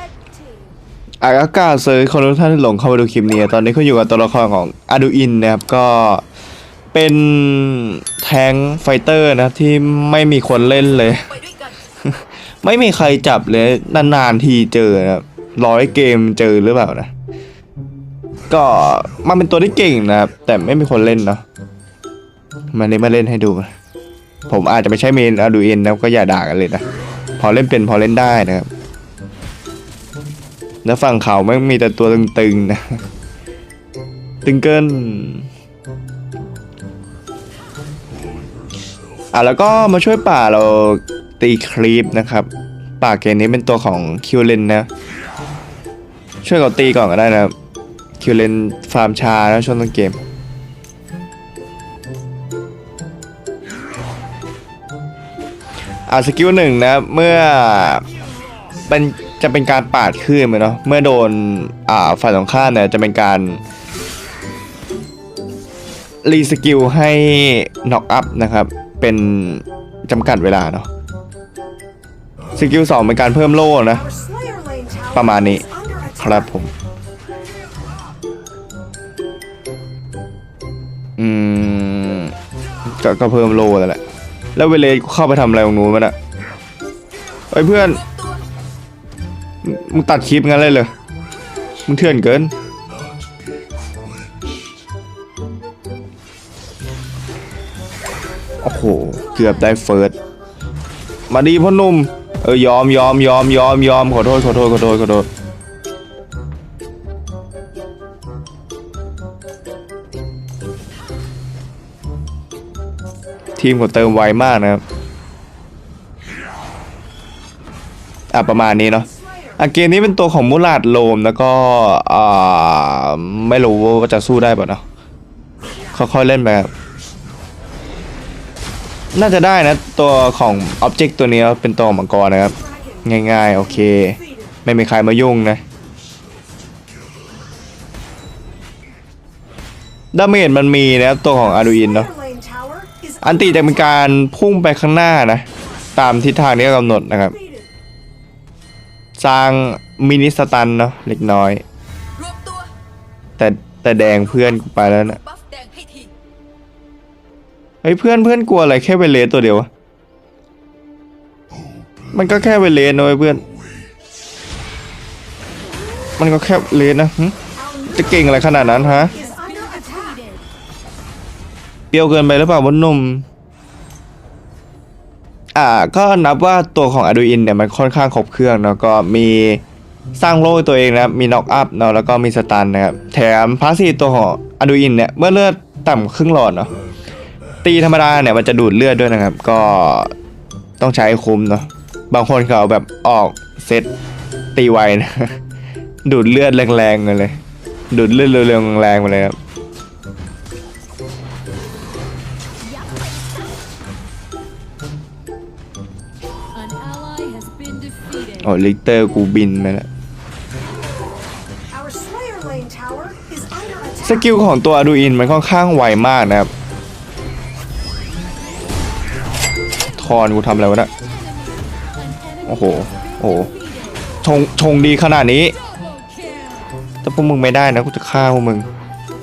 Red team. อากาเซอร์คนทุกท่านที่หลงเข้ามาดูคลิปนี้ ตอนนี้เขาอยู่กับตัวละครของอาดูอินนะครับ ก็เป็นแทงไฟเตอร์นะครับที่ไม่มีคนเล่นเลย ไม่มีใครจับเลย นานๆทีเจอนะครับร้อยเกมเจอหรือเปล่านะ ก็มันเป็นตัวที่เก่งนะครับ แต่ไม่มีคนเล่นเนาะมันนี้มาเล่นให้ดู ผมอาจจะไม่ใช่เมนอาดูอินนะก็อย่าด่ากันเลยนะ พอเล่นเป็นพอเล่นได้นะครับ แล้วฝั่งเขาไม่มีแต่ตัวตึงๆนะ ตึงเกินอะแล้วก็มาช่วยป่าเราตีครีปนะครับ ป่าเกมนี้เป็นตัวของคิวเลนนะ ช่วยเขาตีก่อนก็ได้นะครับคิวเลนฟาร์มชานะช่วงต้นเกม อะสกิลหนึ่งนะ เมื่อเป็น จะเป็นการปาดขึ้นไปเนาะเมื่อโดนอ่าฝ่ายตรงข้ามเนี่ยจะเป็นการรีสกิลให้น็อกอัพนะครับ เป็นจำกัดเวลาเนาะสกิลสองเป็นการเพิ่มโล่นะ ประมาณนี้ครับผม อืมกก็เพิ่มโล่แล้วแหละ แล้วเวเลเข้าไปทำอะไรตรงนู้นมันอะเฮ้ยเพื่อน มึงตัดคลิปงั้นเลยเลยมึงเถื่อนเกิน โอ้โห เกือบได้เฟิร์ส มาดีพ่อหนุ่ม เออยอมยอมยอมยอมยอมขอโทษขอโทษขอโทษขอโทษทีมของเติมไวมากนะครับ อะประมาณนี้เนาะ เกมนี้เป็นตัวของมูลาดโลมแล้วก็ไม่รู้ว่าจะสู้ได้ป่ะเนาะค่อยๆเล่นไปครับน่าจะได้นะ ตัวของอ็อบเจกต์ตัวนี้เป็นตัวมังกรนะครับ ง่ายๆ โอเค ไม่มีใครมายุ่งนะดาเมจมันมีนะครับ ตัวของอาดูอินเนาะอันติจะเป็นการพุ่งไปข้างหน้านะ ตามทิศทางที่กำหนดนะครับ สร้างมินิสตันเนาะเล็กน้อย รวมตัวแต่แต่แดงเพื่อนกูไปแล้วนะบัฟแดงให้ทีเฮ้ยเพื่อนเพื่อนกลัวอะไรแค่เวเลสตัวเดียววะมันก็แค่เวเลสนะเว้ยเพื่อน มันก็แค่เลสนะหึจะเก่งอะไรขนาดนั้นฮะ is under attack. เปรี้ยวเกินไปหรือเปล่าบนนม อ่าก็นับว่าตัวของ a อ d ด i n เนี่ยมันค่อนข้างครบเครื่องเนาะก็มีสร้างโล่ตัวเองนะครับมีน็อกอัพเนาะแล้วก็มีสตันนะครับแถมพาสซีฟตัวของ a อ d ด i n เนี่ยเมื่อเลือดต่ำครึ่งหลอดเนาะตีธรรมดาเนี่ยมันจะดูดเลือดด้วยนะครับ ก็ต้องใช้คุ้มเนาะบางคนเขาเอาแบบออกเซตตีไวนะดูดเลือดแรงๆเลย ดูดเลือดเร็วๆแรงๆมาเลยครับ โอ้ลิกเตอร์กูบินไปแล้ว Our Slayer Lane tower is under ส attack. กิลของตัวอดูอินมันค่อนข้างไวมากนะครับทอนกูทำอะไรวะเนะ An enemy โอ้โห has โอ้โห been ชง ชงดีขนาดนี้ double kill. แต่พวกมึงไม่ได้นะกูจะฆ่าพวกมึง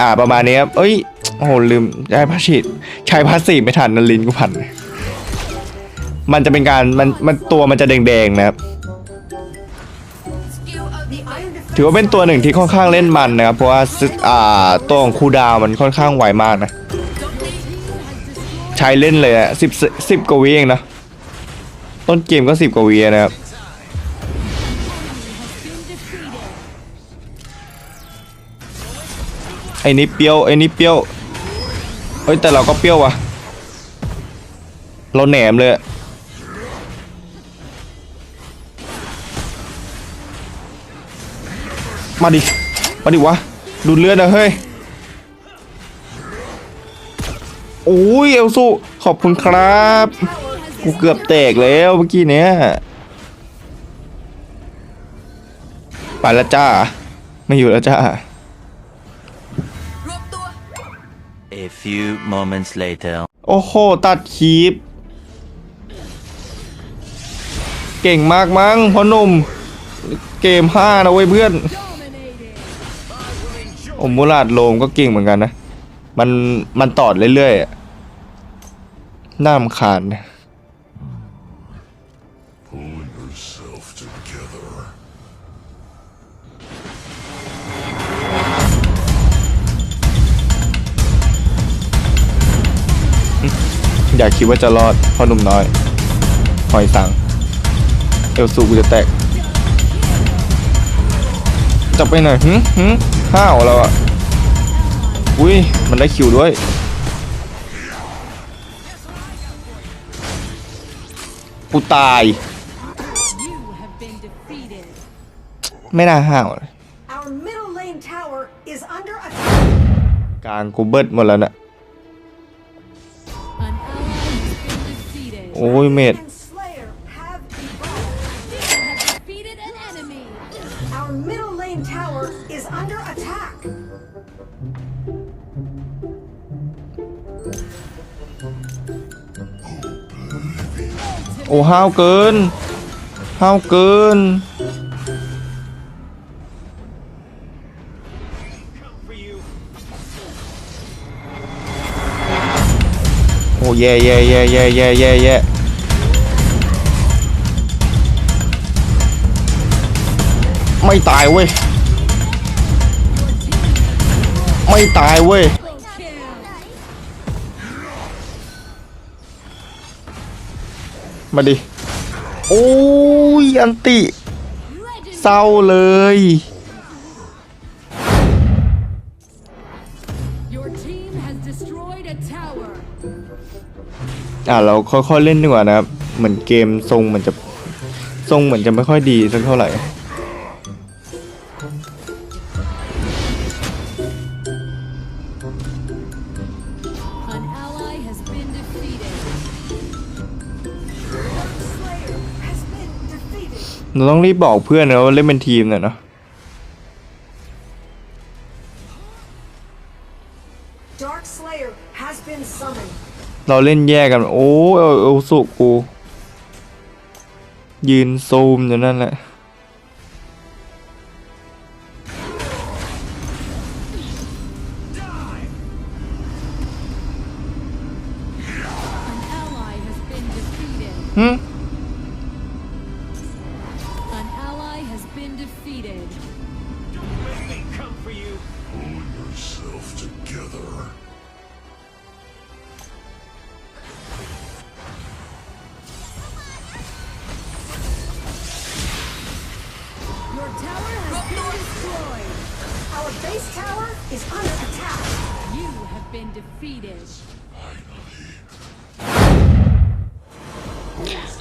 อ่าประมาณนี้ครับ เอ้ย โอ้โหลืมใช้พาสซีฟใช้พาสซีฟไม่ทันนะลินกูพัน มันจะเป็นการมันมันตัวมันจะแดงๆนะครับ ถือว่าเป็นตัวหนึ่งที่ค่อนข้างเล่นมันนะครับ เพราะว่าอ่าตัวของคูดาวมันค่อนข้างไวมากนะ ใช้เล่นเลยอะสิบสิบกว่าวิเองนะ ต้นเกมก็สิบกว่าวินะครับไอ้นี่เปรี้ยวไอ้นี่เปรี้ยวเฮ้ยแต่เราก็เปรี้ยวว่ะ เราแหนมเลย มาดิ มาดิวะ ดูดเลือดนะเฮ้ย โอ้ยเอลซูขอบคุณครับ กูเกือบแตกแล้วเมื่อกี้เนี้ยไปแล้วจ้า ไม่อยู่แล้วจ้ารวมตัว A few moments later. โอ้โห ตัดคีปเก่งมากมั้งพ่อหนุ่ม เกมห้านะเว้ยเพื่อน Dominating. โอมูลาดโลมก็เก่งเหมือนกันนะ มันมันตอดเรื่อยๆน่ารำคานะอย่าคิดว่าจะรอดเพราะหนุ่มน้อยหอยสัง เอลซูกูจะแตก จะไปไหนหึหึห้าวเราอะอุ้ยมันได้คิวด้วย กูตาย You have been defeated. ไม่น่าห้าวเลย Our middle lane tower is under attack. กลางกูเบิดหมดแล้วนะ An ally has been defeated. โอ้ยเมด โอ้ห้าวเกินห้าวเกิน โอ้แย่แย่แย่แย่แย่แย่แย่ไม่ตายเว้ย ไม่ตายเว้ย มาดิ โอ้ย อันติ เศร้าเลย Your team has destroyed a tower. อะ เราค่อยๆเล่นดีกว่านะครับ เหมือนเกมทรงมันจะ ทรงเหมือนจะไม่ค่อยดีสักเท่าไหร่ เราต้องรีบบอกเพื่อนนะว่าเล่นเป็นทีมหน่อยเนาะ Dark Slayer has been summoned. เราเล่นแยกกัน โอ้ยเอาเอาสุกู ยืนซูมอยู่นั่นแหละ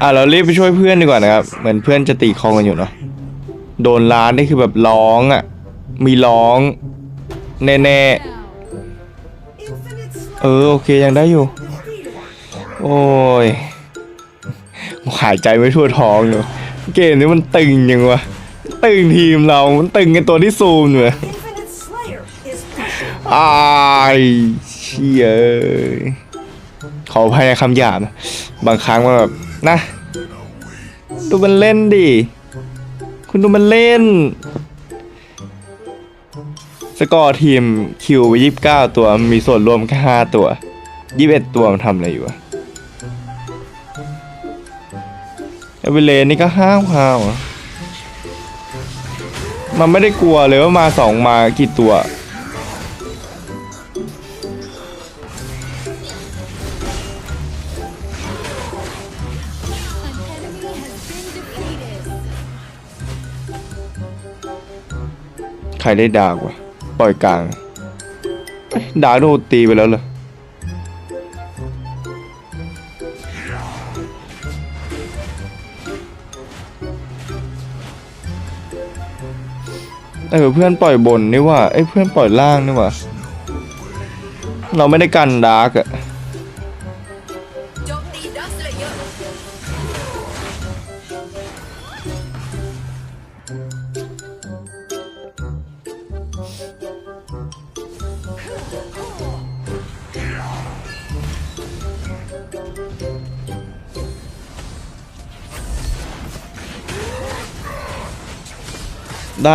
อะเรารีบไปช่วยเพื่อนดีกว่านะครับ เหมือนเพื่อนจะตีคองกันอยู่เนาะโดนล้านนี่คือแบบร้องอะ มีร้อง แน่ Down. Infinite ๆเอ Slayer อโอเคยังได้อยู่ defeated. โอ้ยหายใจไม่ทั่วท้องอยู่เกมนี้มันตึงยังวะตึงทีมเรา มันตึงกันตัวที่ซูมอยู่เลย Infinite Slayer is pushing. อายเชี่ยขออภัยในคำหยาบนะบางครั้งมันแบบนะ ดูมันเล่นดิ คุณดูมันเล่น สกอร์ทีมคิวไปยี่สิบเก้าตัวมีส่วนรวมแค่ห้าตัวยี่สิบเอ็ดตัวมันทำอะไรอยู่อะเอเวเลนนี่ก็ห้าวห้าวมันไม่ได้กลัวเลยว่ามาสองมากี่ตัว ครได้ดากวะปล่อยกลางดาร์กโดนตีไปแล้วเหรอเออเพื่อนปล่อยบนนี่ว่าเอ้เพื่อนปล่อยล่างนี่ว่าเราไม่ได้กันดาร์กอะ ได้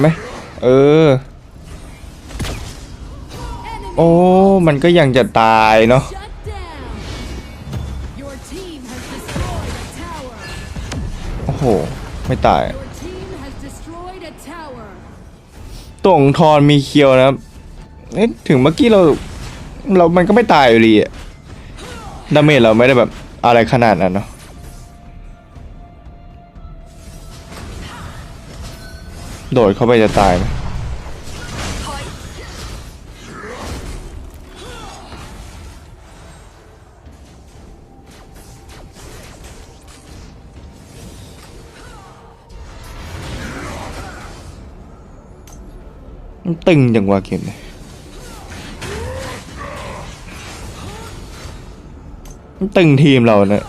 ไหม เออ โอ้ มันก็ยังจะตายเนาะ โอ้โห ไม่ตาย ตวงทอนมีเคียวนะครับเอ๊ะถึงเมื่อกี้เรา เรามันก็ไม่ตายอยู่ดีอะดาเมจเราไม่ได้แบบอะไรขนาดนั้นเนาะโดดเข้าไปจะตายไหม มันตึงจังวะเกมเนี่ยมันตึงทีมเราเนะ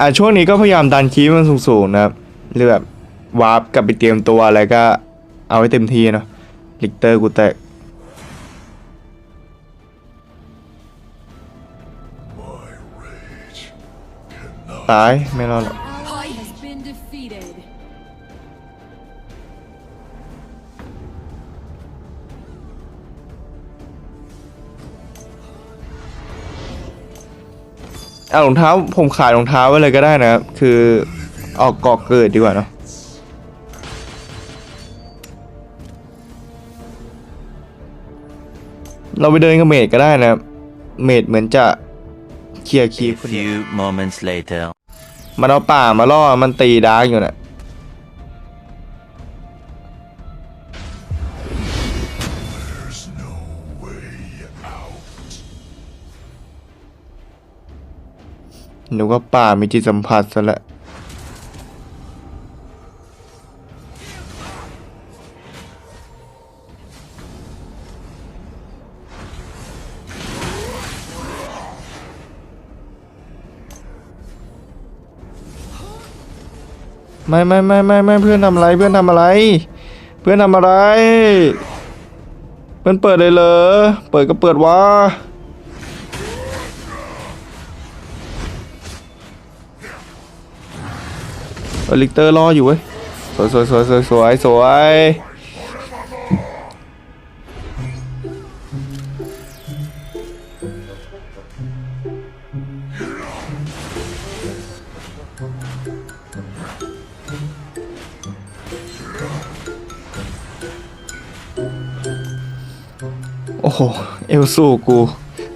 อะช่วงนี้ก็พยายามดันคีย์มันสูงๆนะครับหรือแบบวาร์ปกลับไปเตรียมตัวอะไรก็เอาให้เต็มที่เนาะลิกเตอร์กูแตกตายไม่รอดหรอก เอารองเท้าผมขายรองเท้าไว้เลยก็ได้นะครับคือออกกอกเกิดดีกว่าเนาะเราไปเดินกับเมดก็ได้นะครับเมดเหมือนจะเคลียร์คี A ย์คนเดียว few moments later. มันเอาป่ามาล่อ มันตีดาร์กอยู่น่ะ หนูก็ป่ามีจิตสัมผัสซะและ้วไม่ไม่ไม่ไม่ไม่เพื่อนทำอะไรเพื่อนทำอะไร เพื่อนทำอะไร เพื่อนเปิดเลยเหรอเปิดก็เปิดวะ เออลิกเตอร์รออยู่เว้ยสวยสวยสวยสวยสวยสวยโอ้โห เอลสูกู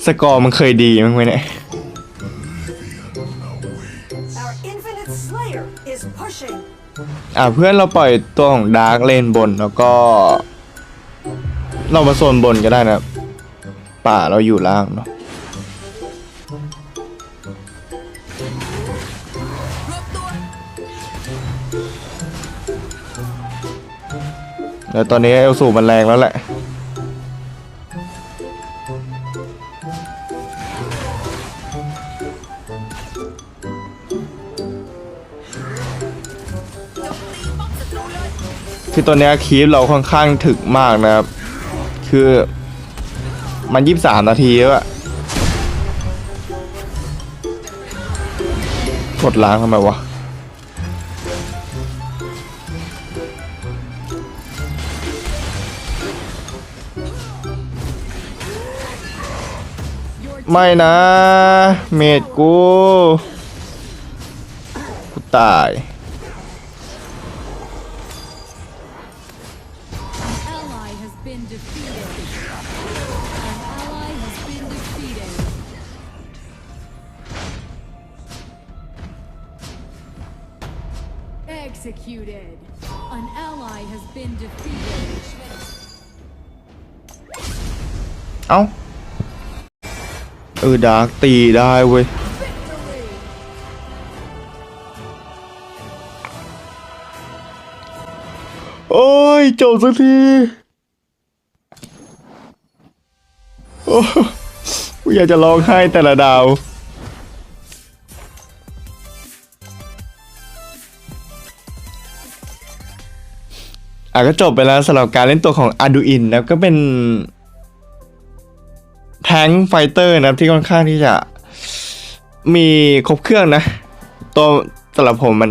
สกอร์มันเคยดีมั้งไหมเนี่ย อ่าเพื่อนเราปล่อยตัวของดาร์กเลนบนแล้วก็ เรามาโซนบนก็ได้นะ ป่าเราอยู่ล่างเนาะแล้วตอนนี้เอลสูมันแรงแล้วแหละ คือตัวเนี้ยคีฟเราค่อนข้างถึกมากนะครับ คือมันยี่สามนาทีแล้วอะกดล้างทำไมวะ ไม่นะ เมดกู กูตาย Executed. An ally has been defeated. เอ้า เออดาร์กตีได้เว้ย Victory. โอ้ยจบสักทีโอ้กูอยากจะร้องไห้แต่ละดาว อะก็จบไปแล้วสำหรับการเล่นตัวของ Arduin นะครับก็เป็นแทงไฟเตอร์นะครับที่ค่อนข้างที่จะมีครบเครื่องนะ ตัวสำหรับผมมัน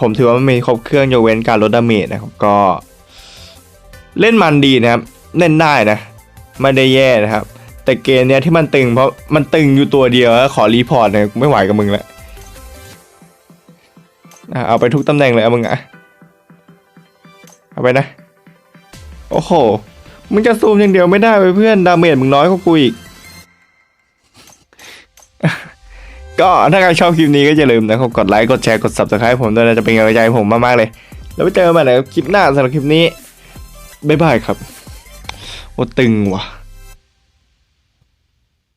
ผมถือว่ามันมีครบเครื่องยกเว้นการลดดาเมจนะครับก็ เล่นมันดีนะครับ เล่นได้นะ ไม่ได้แย่นะครับ แต่เกมเนี้ยที่มันตึงเพราะมันตึงอยู่ตัวเดียวแล้วขอรีพอร์ตเนี่ยไม่ไหวกับมึงแล้วอะเอาไปทุกตำแหน่งเลยอามึงอะ เอาไปนะ โอ้โห มึงจะซูมอย่างเดียวไม่ได้ไปเพื่อน ดาเมจมึงน้อยกว่ากูอีก ก็ถ้าใครชอบคลิปนี้ก็อย่าลืมนะครับ กดไลค์ กดแชร์ กด subscribe ผมด้วยนะ จะเป็นกำลังใจผมมากๆเลย แล้วไปเจอกันใหม่ในคลิปหน้าสำหรับคลิปนี้ บ๊ายบายครับ โอ้ตึงว่ะ